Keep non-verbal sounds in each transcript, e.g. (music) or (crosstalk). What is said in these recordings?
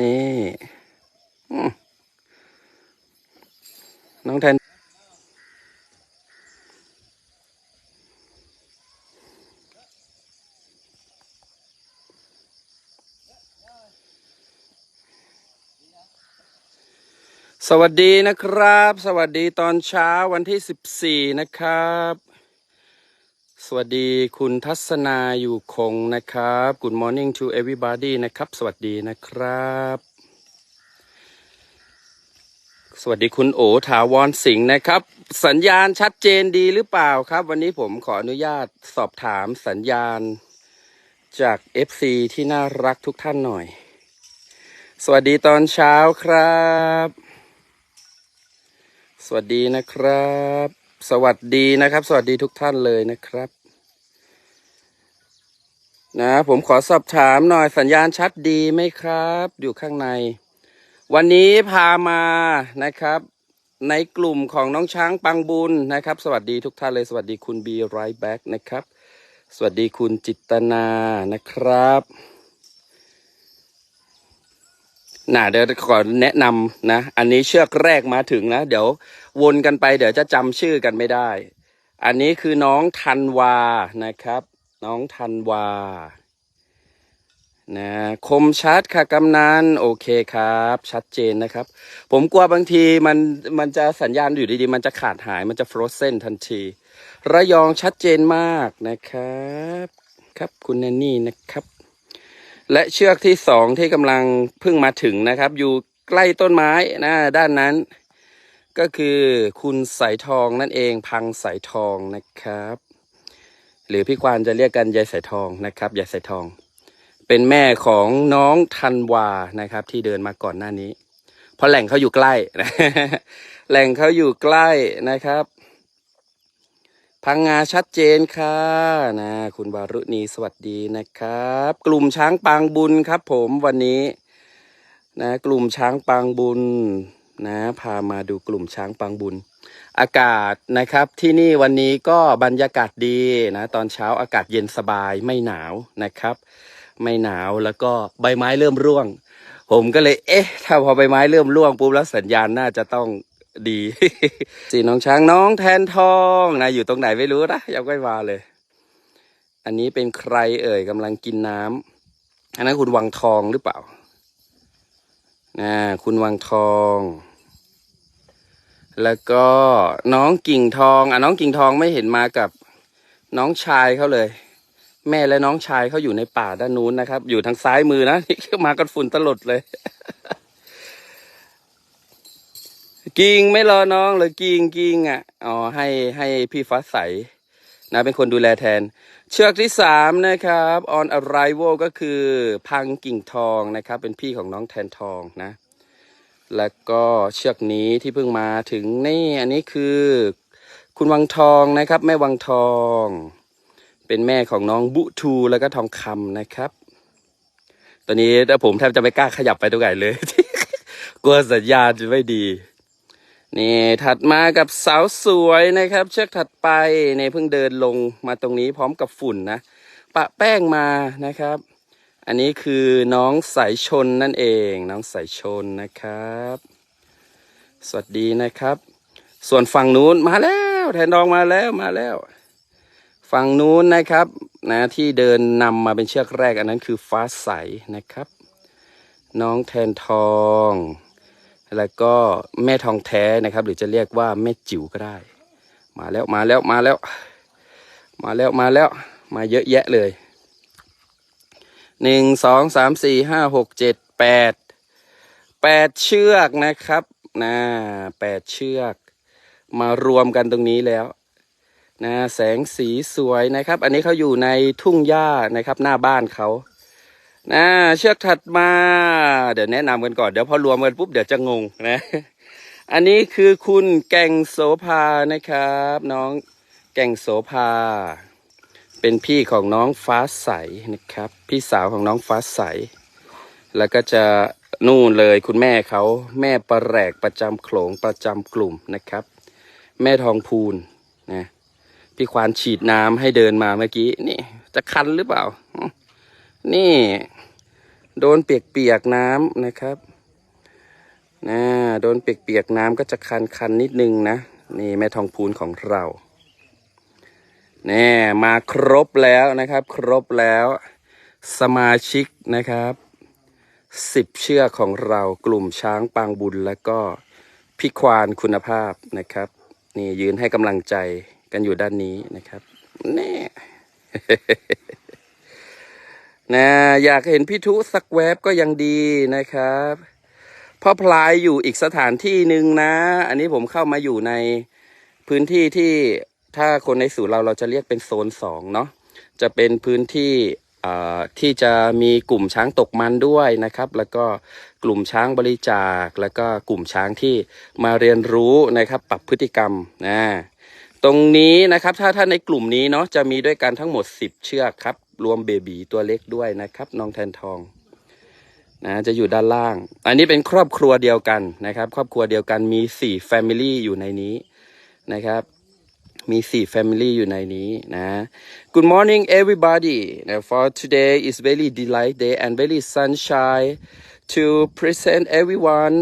นี่น้องแทนสวัสดีนะครับ สวัสดีตอนเช้าวันที่ 14 นะครับ สวัสดีคุณทัศนาอยู่คงนะครับ Good morning to everybody นะครับ สวัสดีนะครับ สวัสดีคุณโอถาวรสิงห์นะครับ สัญญาณชัดเจนดีหรือเปล่าครับ วันนี้ผมขออนุญาตสอบถามสัญญาณจาก FC ที่น่ารักทุกท่านหน่อย สวัสดีตอนเช้าครับ สวัสดีนะครับ สวัสดีนะครับ สวัสดีทุกท่านเลยนะครับ นะ ผมขอสอบถามหน่อยสัญญาณชัดดีไหมครับ อยู่ข้างใน วันนี้พามานะครับ ในกลุ่มของน้องช้างปังบุญนะครับ สวัสดีทุกท่านเลย สวัสดีคุณบีไรแบ็กนะครับ สวัสดีคุณจิตนานะครับ น่ะเดี๋ยวขอแนะนำนะ อันนี้เชือกแรกมาถึงนะ เดี๋ยววนกันไปเดี๋ยวจะจำชื่อกันไม่ได้ อันนี้คือน้องธันวานะครับ น้องธันวา นะ คมชัดค่ะกำนันโอเคครับ ชัดเจนนะครับ ผมกลัวบางทีมันมันจะสัญญาณอยู่ดีๆ มันจะขาดหายมันจะฟรอเซนทันที ระยองชัดเจนมากนะครับ ครับคุณแนนนี่นะครับ และเชือกที่สองที่กำลังเพิ่งมาถึงนะครับ อยู่ใกล้ต้นไม้นะด้านนั้น ก็คือคุณสายทองนั่นเองพังสายทองนะครับ หรือพี่ควานจะเรียกกันยายสายทองนะครับยายสายทอง เป็นแม่ของน้องธันวานะครับ ที่เดินมาก่อนหน้านี้ เพราะแหล่งเขาอยู่ใกล้แหล่งเขาอยู่ใกล้นะครับ พังงาชัดเจนค่ะนะคุณวารุณีสวัสดีนะครับ กลุ่มช้างปางบุญครับ ผมวันนี้ นะ กลุ่มช้างปางบุญ นะ พามาดูกลุ่มช้างปางบุญ อากาศนะครับที่นี่วันนี้ก็บรรยากาศดีนะ ตอนเช้าอากาศเย็นสบายไม่หนาวนะครับ ไม่หนาวแล้วก็ใบไม้เริ่มร่วง ผมก็เลยเอ๊ะ ถ้าพอใบไม้เริ่มร่วงปุ๊บแล้วสัญญาณน่าจะต้อง ดีสีน้องช้างน้องแทนทองนะอยู่ตรงไหนไม่รู้นะยังไม่มาเลย อันนี้เป็นใครเอ่ยกำลังกินน้ำอันนั้นคุณวังทองหรือเปล่านะคุณวังทอง แล้วก็น้องกิ่งทองอะน้องกิ่งทองไม่เห็นมากับน้องชายเขาเลย แม่และน้องชายเขาอยู่ในป่าด้านนู้นนะครับ อยู่ทางซ้ายมือนะนี่มากันฝุ่นตลดเลย กิ่งไม่รอน้องเลยกิ่งกิ่งอะอ๋อให้ให้พี่ฟ้าใสนะเป็นคนดูแลแทน เชือกที่สามนะครับ on arrival ก็คือพังกิ่งทองนะครับ เป็นพี่ของน้องแทนทองนะ แล้วก็เชือกนี้ที่เพิ่งมาถึงนี่อันนี้คือ คุณวังทองนะครับ แม่วังทอง เป็นแม่ของน้องบุทูแล้วก็ทองคำนะครับ ตอนนี้ถ้าผมแทบจะไม่กล้าขยับไปตรงไหนเลย กลัวสัญญาณจะไม่ดี นี่ถัดมากับสาวสวยนะครับ เชือกถัดไปเนี่ยเพิ่งเดินลงมาตรงนี้พร้อมกับฝุ่นนะปะแป้งมานะครับ อันนี้คือน้องสายชนนั่นเอง น้องสายชนนะครับ สวัสดีนะครับ ส่วนฝั่งนู้นมาแล้วแทนทองมาแล้วมาแล้ว ฝั่งนู้นนะครับนะที่เดินนำมาเป็นเชือกแรกอันนั้นคือฟ้าใสนะครับ น้องแทนทอง แล้วก็แม่ทองแท้นะครับ หรือจะเรียกว่าแม่จิ๋วก็ได้ มาแล้วมาแล้วมาแล้ว มาแล้วมาแล้วมาเยอะแยะเลยหนึ่งสองสามสี่ห้าหกเจ็ดแปดแปดเชือกนะครับนะแปดเชือก มารวมกันตรงนี้แล้วนะแสงสีสวยนะครับ อันนี้เขาอยู่ในทุ่งหญ้านะครับ หน้าบ้านเขา นะเชือกถัดมา เดี๋ยวแนะนำกันก่อน เดี๋ยวพอรวมกันปุ๊บเดี๋ยวจะงงนะ อันนี้คือคุณแก่งโสภานะครับ น้องแก่งโสภา เป็นพี่ของน้องฟ้าใสนะครับ พี่สาวของน้องฟ้าใส แล้วก็จะนู่นเลยคุณแม่เขาแม่ประแรกประจำโขลงประจำกลุ่มนะครับ แม่ทองพูนนะพี่ควานฉีดน้ำให้เดินมาเมื่อกี้นี่ จะคันหรือเปล่า นี่ โดนเปียกๆน้ำนะครับนะโดนเปียกๆน้ำก็จะคันๆนิดนึงนะ นี่แม่ทองพูนของเราแน่มาครบแล้วนะครับ ครบแล้วสมาชิกนะครับสิบเชือกของเรากลุ่มช้างปางบุญแล้วก็พี่ควานคุณภาพนะครับ นี่ยืนให้กำลังใจกันอยู่ด้านนี้นะครับ แน่ นะ อยากเห็นพี่ทุสักแวบก็ยังดีนะครับพ่อพลายอยู่อีกสถานที่หนึ่งนะ อันนี้ผมเข้ามาอยู่ในพื้นที่ที่ถ้าคนในสูตรเราเราจะเรียกเป็นโซนสองเนาะจะเป็นพื้นที่ที่จะมีกลุ่มช้างตกมันด้วยนะครับ แล้วก็กลุ่มช้างบริจาค แล้วก็กลุ่มช้างที่มาเรียนรู้นะครับ ปรับพฤติกรรมนะตรงนี้นะครับถ้าถ้าในกลุ่มนี้เนาะจะมีด้วยกันทั้งหมด 10 เชือกครับ รวมเบบีตัวเล็กด้วยนะครับน้องแทนทองนะจะอยู่ด้านล่าง อันนี้เป็นครอบครัวเดียวกันนะครับ ครอบครัวเดียวกันมี4 Family อยู่ในนี้นะครับ มี4 Family อยู่ในนี้นะ Good morning everybody for today is very delight day and very sunshine to present everyone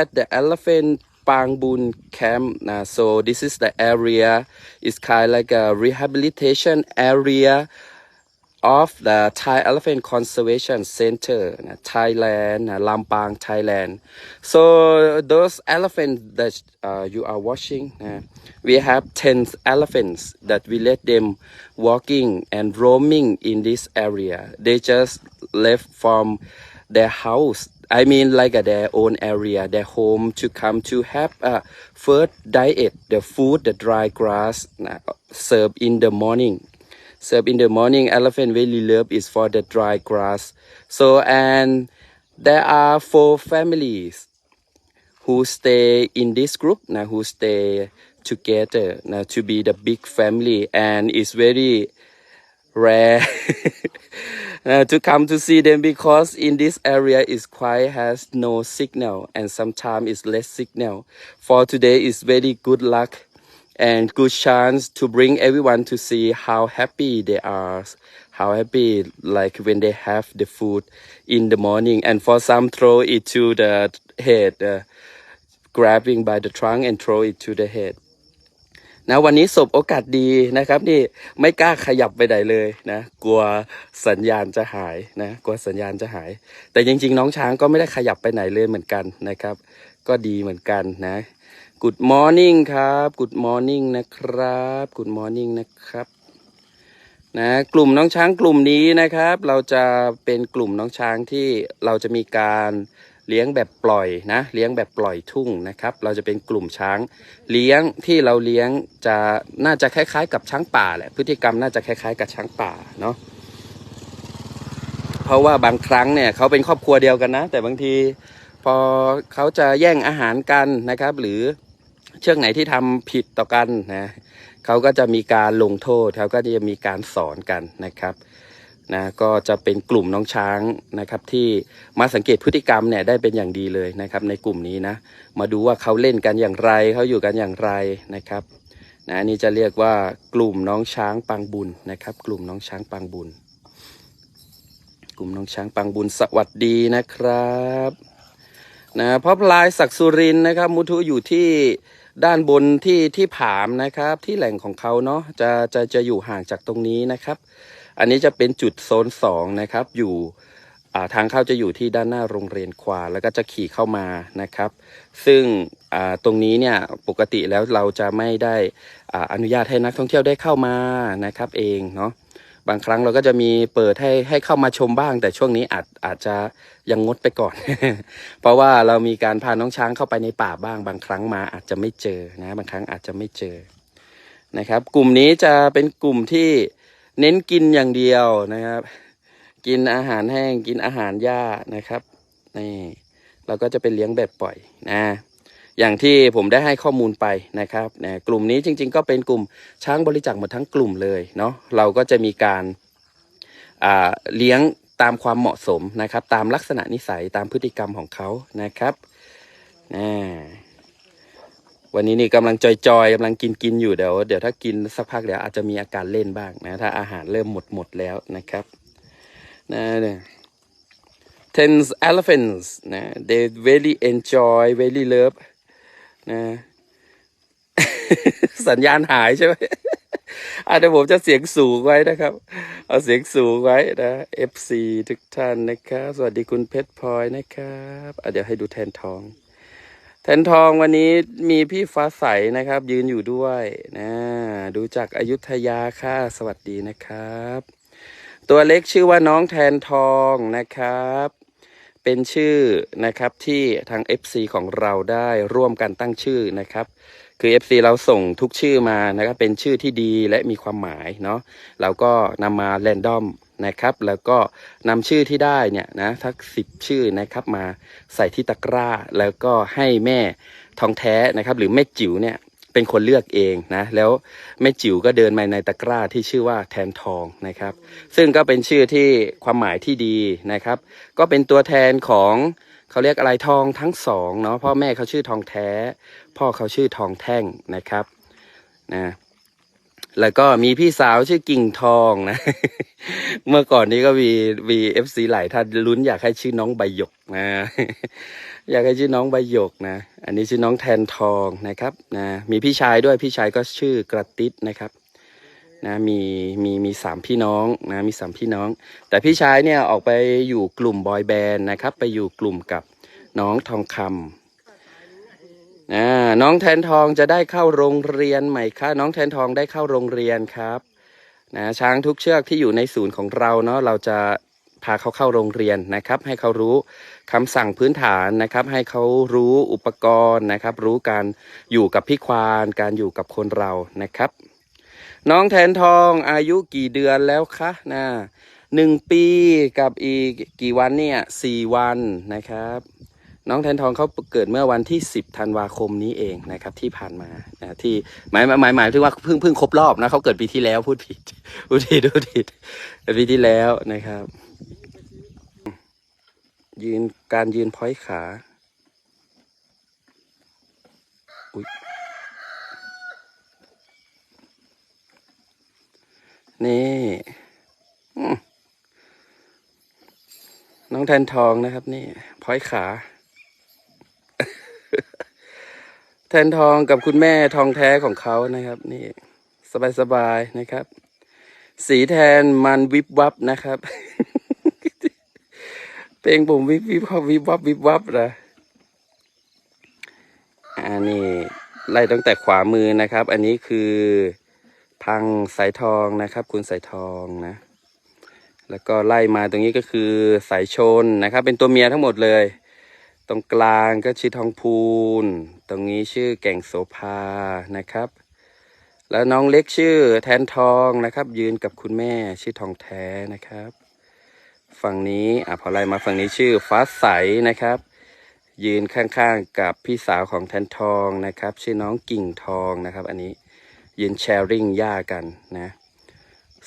at the elephant Pangbun camp. Now, so this is the area. It's kind of like a rehabilitation area of the Thai Elephant Conservation Center, uh, Thailand, uh, Lampang, Thailand. So those elephants that uh, you are watching, uh, we have 10 elephants that we let them walking and roaming in this area. They just left from their house. I mean, like uh, their own area, their home, to come to have a first diet, the food, the dry grass, uh, served in the morning serve in the morning elephant really love is for the dry grass. So and there are four families who stay in this group now who stay together now to be the big family. And it's very rare (laughs) uh, to come to see them because in this area is quite has no signal and sometimes it's less signal. For today is very good luck and good chance to bring everyone to see how happy they are how happy like when they have the food in the morning and for some throw it to the head uh, grabbing by the trunk and throw it to the head นะวันนี้สบโอกาสดีนะครับนี่ไม่กล้าขยับไปไหนเลยนะกลัวสัญญาณจะหายนะกลัวสัญญาณจะหาย แต่จริง ๆ น้องช้างก็ไม่ได้ขยับไปไหนเลยเหมือนกันนะครับ ก็ดีเหมือนกันนะ Good morning ครับ Good morning นะครับ Good morning นะครับนะกลุ่มน้องช้างกลุ่มนี้นะครับ เราจะเป็นกลุ่มน้องช้างที่เราจะมีการเลี้ยงแบบปล่อยนะเลี้ยงแบบปล่อยทุ่งนะครับ เราจะเป็นกลุ่มช้าง เลี้ยงที่เราเลี้ยงจะน่าจะคล้ายๆ กับช้างป่าแหละพฤติกรรมน่าจะคล้ายๆ กับช้างป่าเนาะเพราะว่าบางครั้งเนี่ยเขาเป็นครอบครัวเดียวกันนะ แต่บางทีพอเขาจะแย่งอาหารกันนะครับ หรือ เชือกไหนที่ทำผิดต่อกันนะเขาก็จะมีการลงโทษเขาก็จะมีการสอนกันนะครับนะก็จะเป็นกลุ่มน้องช้างนะครับ ที่มาสังเกตพฤติกรรมเนี่ยได้เป็นอย่างดีเลยนะครับ ในกลุ่มนี้นะ มาดูว่าเขาเล่นกันอย่างไรเขาอยู่กันอย่างไรนะครับนะนี่จะเรียกว่ากลุ่มน้องช้างปังบุญนะครับ กลุ่มน้องช้างปังบุญ กลุ่มน้องช้างปังบุญสวัสดีนะครับนะพ่อพลายศักสุรินนะครับ มุทุอยู่ที่ ด้านบนที่ที่ผามนะครับ ที่แหล่งของเขาเนาะจะจะจะอยู่ห่างจากตรงนี้นะครับ อันนี้จะเป็นจุดโซนสองนะครับ อยู่ทางเข้าจะอยู่ที่ด้านหน้าโรงเรียนควาแล้วก็จะขี่เข้ามานะครับ ซึ่งตรงนี้เนี่ยปกติแล้วเราจะไม่ได้ออนุญาตให้นักท่องเที่ยวได้เข้ามานะครับ เองเนาะ บางครั้งเราก็จะมีเปิดให้ให้เข้ามาชมบ้าง แต่ช่วงนี้อาจอาจจะยังงดไปก่อน เพราะว่าเรามีการพาน้องช้างเข้าไปในป่าบ้าง บางครั้งมาอาจจะไม่เจอนะ บางครั้งอาจจะไม่เจอนะครับ กลุ่มนี้จะเป็นกลุ่มที่เน้นกินอย่างเดียวนะครับ กินอาหารแห้งกินอาหารหญ้านะครับนี่เราก็จะเป็นเลี้ยงแบบปล่อยนะ อย่างที่ผมได้ให้ข้อมูลไปนะครับนะกลุ่มนี้จริง ๆ ก็เป็นกลุ่มช้างบริจาคหมดทั้งกลุ่มเลยเนาะเราก็จะมีการาเลี้ยงตามความเหมาะสมนะครับ ตามลักษณะนิสัยตามพฤติกรรมของเขานะครับอ่วันนี้นี่กำลังจอยๆกำลังกินกินอยู่เดี๋ยวเดี๋ยวถ้ากินสักพักเดี๋ยวอาจจะมีอาการเล่นบ้างนะถ้าอาหารเริ่มหมดหมดแล้วนะครับนะเนี่ย tens elephants นะ they very enjoy very love นะสัญญาณหายใช่ไหมอะเดี๋ยวผมจะเสียงสูงไว้นะครับ เอาเสียงสูงไว้นะ FC ทุกท่านนะครับ สวัสดีคุณเพชรพลอยนะครับอะเดี๋ยวให้ดูแทนทอง แทนทองวันนี้มีพี่ฟ้าใสนะครับ ยืนอยู่ด้วยนะดูจากอายุทยาค่ะ สวัสดีนะครับ ตัวเล็กชื่อว่าน้องแทนทองนะครับ เป็นชื่อนะครับที่ทาง FC ของเราได้ร่วมกันตั้งชื่อนะครับ คือ FC เราส่งทุกชื่อมานะครับเป็นชื่อที่ดีและมีความหมายเนาะเราก็นำมาแรนดอมนะครับ แล้วก็นำชื่อที่ได้เนี่ยนะทักสิบชื่อนะครับมาใส่ที่ตะกร้า แล้วก็ให้แม่ทองแท้นะครับ หรือแม่จิ๋วเนี่ย เป็นคนเลือกเองนะ แล้วแม่จิ๋วก็เดินมาในตะกร้าที่ชื่อว่าแทนทองนะครับ ซึ่งก็เป็นชื่อที่ความหมายที่ดีนะครับ ก็เป็นตัวแทนของเขาเรียกอะไรทองทั้งสองเนาะพ่อแม่เขาชื่อทองแท้ พ่อเขาชื่อทองแท่งนะครับนะ แล้วก็มีพี่สาวชื่อกิ่งทองนะ เมื่อก่อนนี้ก็มีมีเอฟซีหลายท่านลุ้นอยากให้ชื่อน้องใบหยกนะ อยากให้ชื่อน้องใบหยกนะ อันนี้ชื่อน้องแทนทองนะครับนะ มีพี่ชายด้วยพี่ชายก็ชื่อกระติดนะครับนะมีมีมีสามพี่น้องนะมีสามพี่น้อง แต่พี่ชายเนี่ยออกไปอยู่กลุ่มบอยแบนด์นะครับ ไปอยู่กลุ่มกับน้องทองคำอ่า น้องแทนทองจะได้เข้าโรงเรียนใหม่ค่ะน้องแทนทองได้เข้าโรงเรียนครับนะช้างทุกเชือกที่อยู่ในศูนย์ของเราเนาะเราจะพาเขาเข้าโรงเรียนนะครับ ให้เขารู้คำสั่งพื้นฐานนะครับ ให้เขารู้อุปกรณ์นะครับ รู้การอยู่กับพี่ควานการอยู่กับคนเรานะครับ น้องแทนทองอายุกี่เดือนแล้วคะนะหนึ่งปีกับอีกกี่วันเนี่ยสี่วันนะครับ น้องแทนทองเขาเกิดเมื่อวันที่ 10ธันวาคมนี้เองนะครับที่ผ่านมานะที่หมายหมายหมายถึงว่าเพิ่งเพิ่งครบรอบนะเขาเกิดปีที่แล้วพูดผิดพูดผิดพูดผิดปีที่แล้วนะครับ ยืนการยืนพ้อยขาอุ๊ยนี่น้องแทนทองนะครับ นี่พ้อยขา แทนทองกับคุณแม่ทองแท้ของเขานะครับ นี่สบายๆนะครับ สีแทนมันวิบวับนะครับ เพลงผมวิบวิบวับวิบวับวิบวับนะอันนี้ไล่ตั้งแต่ขวามือนะครับ อันนี้คือพังสายทองนะครับ คุณสายทองนะ แล้วก็ไล่มาตรงนี้ก็คือสายชนนะครับ เป็นตัวเมียทั้งหมดเลย ตรงกลางก็ชื่อทองพูน ตรงนี้ชื่อแก่งโสภานะครับ แล้วน้องเล็กชื่อแทนทองนะครับ ยืนกับคุณแม่ชื่อทองแท้นะครับ ฝั่งนี้อะพอไล่มาฝั่งนี้ชื่อฟ้าใสนะครับ ยืนข้างๆกับพี่สาวของแทนทองนะครับ ชื่อน้องกิ่งทองนะครับ อันนี้ยืนแชร์ริ่งหญ้ากันนะ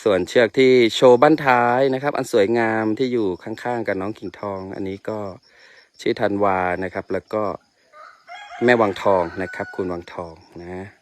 ส่วนเชือกที่โชว์บั้นท้ายนะครับ อันสวยงามที่อยู่ข้างๆกับน้องกิ่งทอง อันนี้ก็ ชื่อธันวานะครับ แล้วก็แม่วังทองนะครับ คุณวังทองนะ